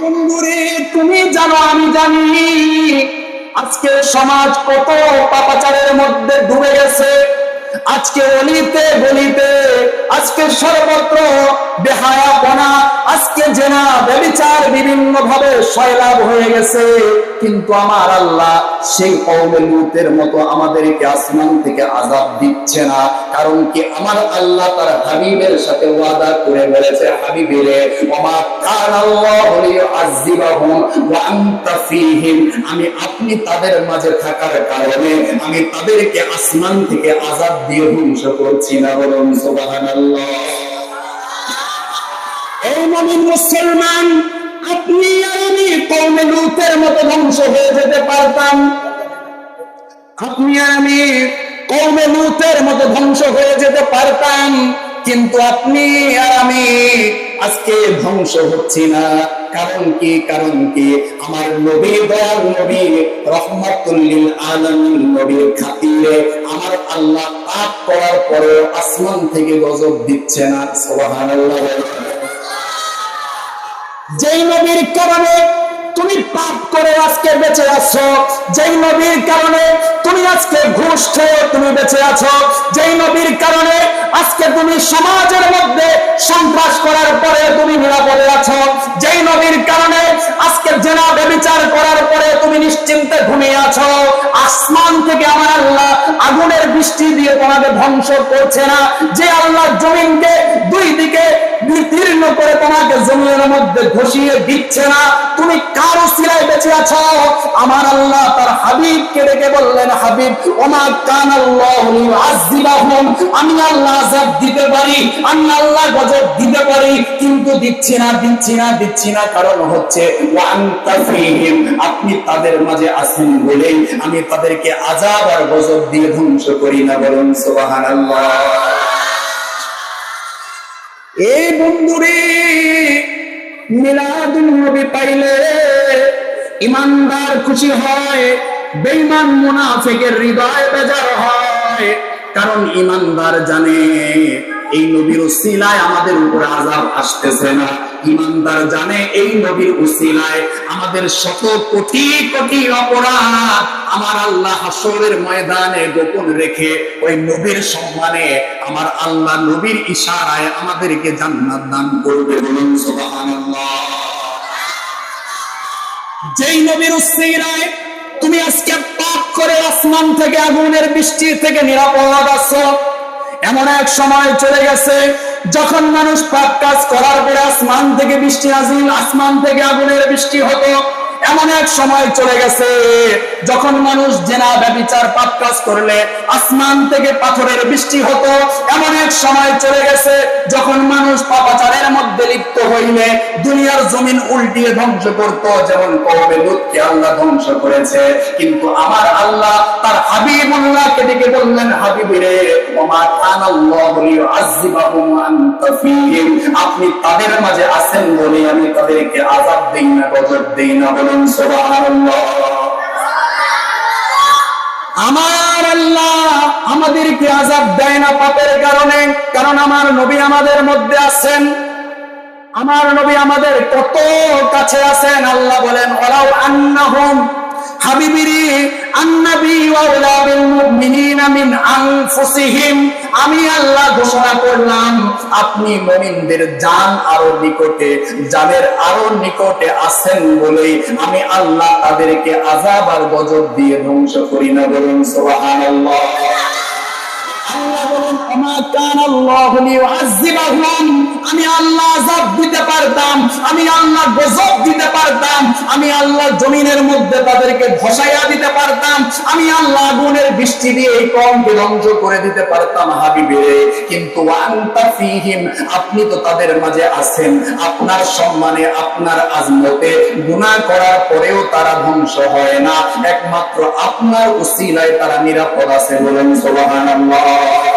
বন্ধুরে, তুমি জানো আমি জানি। আজকে সমাজ কত পাপাচারের মধ্যে ডুবে গেছে। আজকে অলিতে গলিতে, আজকে সর্বত্র আজকে জেনা ব্যবিচার বিভিন্ন ভাবে সয়লাভ হয়ে গেছে। কিন্তু আমার আল্লাহ সেই কওমে লুতের মতো আমাদেরকে আসমান থেকে আজাব দিচ্ছে না। কারণ কি আমার আল্লাহ তার হাবিবের সাথে ওয়াদা করে বলেছে, হাবিবেরে আল্লাহু ফীহিম। আমি, আপনি তাদের মাঝে থাকার কারণে আমি তাদেরকে আসমান থেকে আজাব দিয়ে ধ্বংস করছি না বলুন মমিন মুসলমান, আপনি আর আমি কৌমে লুতের মতো ধ্বংস হয়ে যেতে পারতাম। আপনি আর আমি কৌমে লুতের মতো ধ্বংস হয়ে যেতে পারতাম, কিন্তু আপনি আর আমি আজকে ধ্বংস হচ্ছি না। কারণ কি? কারণ কি? আমার নবী, দয়াল নবী রহমাতুল্লিল নবীর খাতিরে আমার আল্লাহ পাপ করার পরেও আসমান থেকে গজব দিচ্ছে না, সুবহানাল্লাহ। যেই নবীর কারণে তুমি পাপ করে আজকে বেঁচে আছো, যেই নবীর কারণে তুমি আজকে ঘুষ খেয়ে তুমি বেঁচে আছো, যেই নবীর কারণে আজকে তুমি সমাজের মধ্যে সন্ত্রাস করার পরে তুমি নিরাপদে আছো, যেই নবীর কারণে আজকে জেনা ব্যবচার করার পরে তুমি নিশ্চিন্তে ঘুমিয়ে আছো, আসমান থেকে আমার আল্লাহ আগুনের বৃষ্টি দিয়ে তোমাকে ধ্বংস করছে না। যে আল্লাহ জমিনকে দুই দিকে বিতীর্ণ করে তোমাকে জমিনের মধ্যে ঘষিয়ে দিচ্ছে না, তুমি কার সিলাই বেঁচে আছো? আমার আল্লাহ তার হাবিবকে ডেকে বললেন, হাবিব, ওমা কান আল্লাহ আমি আল্লাহ আযাব দিতে পারি, আমি আল্লাহ গজব দিতে পারি, কিন্তু দিচ্ছি না দিচ্ছি না দিচ্ছি না। কারণ হচ্ছে আপনি তাদের মাঝে আছেন বলেই আমি তাদেরকে আযাব আর গজব দিয়ে ধ্বংস করি না বলুন সুবহানাল্লাহ। এই বন্ধুরে পাইলে ইমানদার খুশি হয়, বেঈমান মুনাফিকের হৃদয় বেজার হয়। কারণ ইমানদার জানে, এই নবীর উসিলায় আমাদের উপর আজাব আসতেছে না। ইমানদার জানে এই নবীর উসিলায় আমাদের শত কোটি কোটি অপরাধ আমার আল্লাহ হাসরের ময়দানে গোপন রেখে ওই নবীর সম্মানে আমার আল্লাহ নবীর ইশারায় আমাদেরকে জান্নাত দান করবে বলুন সুবহানাল্লাহ। যেই নবীর উসিলায় তুমি আজকে পাপ করে আসমান থেকে আগুনের বৃষ্টি থেকে নিরাপদ আছো, এমন এক সময় চলে গেছে যখন মানুষ পাপ কাজ করার পরে আসমান থেকে বৃষ্টি নাজিল, আসমান থেকে আগুনের বৃষ্টি হতো, এমন এক সময় চলে গেছে, যখন মানুষ জেনা ব্যবচার পাপ কাজ করলে আসমান থেকে পাথরের বৃষ্টি হতো, এমন এক সময় চলে গেছে, যখন মানুষ পাপাচারের হইলে দুনিয়ার জমিন উল্টিয়ে ধ্বংস করত, যেমন কবে লুৎকে আল্লাহ ধ্বংস করেছে। কিন্তু আমার আল্লাহ তার হাবিবুল্লাহকে ডেকে বললেন, হাবিবিরে, ওমা কানাল্লাহু লিউআযিবাহুম ওয়া আনতা ফীহিম। আপনি তাদের মাঝে আছেন বলে আমি তাদেরকে আযাব দেই না, গজব দেই না বলুন, সুবহানাল্লাহ। আমার আল্লাহ আমাদেরকে আজাব দেয় না পাপের কারণে, কারণ আমার নবী আমাদের মধ্যে আছেন। আমার নবী আমাদের কত কাছে আছেন? আল্লাহ বলেন ওরাও আন্নাহুম হাবিবিরি আমি আল্লাহ ঘোষণা করলাম, আপনি আরও নিকটে আরও নিকটে আছেন আমি আল্লাহ তাদেরকে আযাব আর গজব দিয়ে ধ্বংস করি না বলুন আল্লাহ আমি আল্লাহ আযাব দিতে পারতাম, আমি আল্লাহ গজব দিতে পারতাম, আমি আল্লাহ জমিনের মধ্যে তাদেরকে ধসাইয়া দিতে পারতাম, আমি আল্লাহ আগুনের বৃষ্টি দিয়ে এই কমকে ধ্বংস করে দিতে পারতাম হাবিবে। কিন্তু আনতা ফীহিম, আপনি তো তাদের মাঝে আছেন, আপনার সম্মানে, আপনার আজমতে গুনাহ করার পরেও তারা ধ্বংস হয় না। একমাত্র আপনার উসিলায় তারা নিরাপদ আছে বলেন সুবহানাল্লাহ।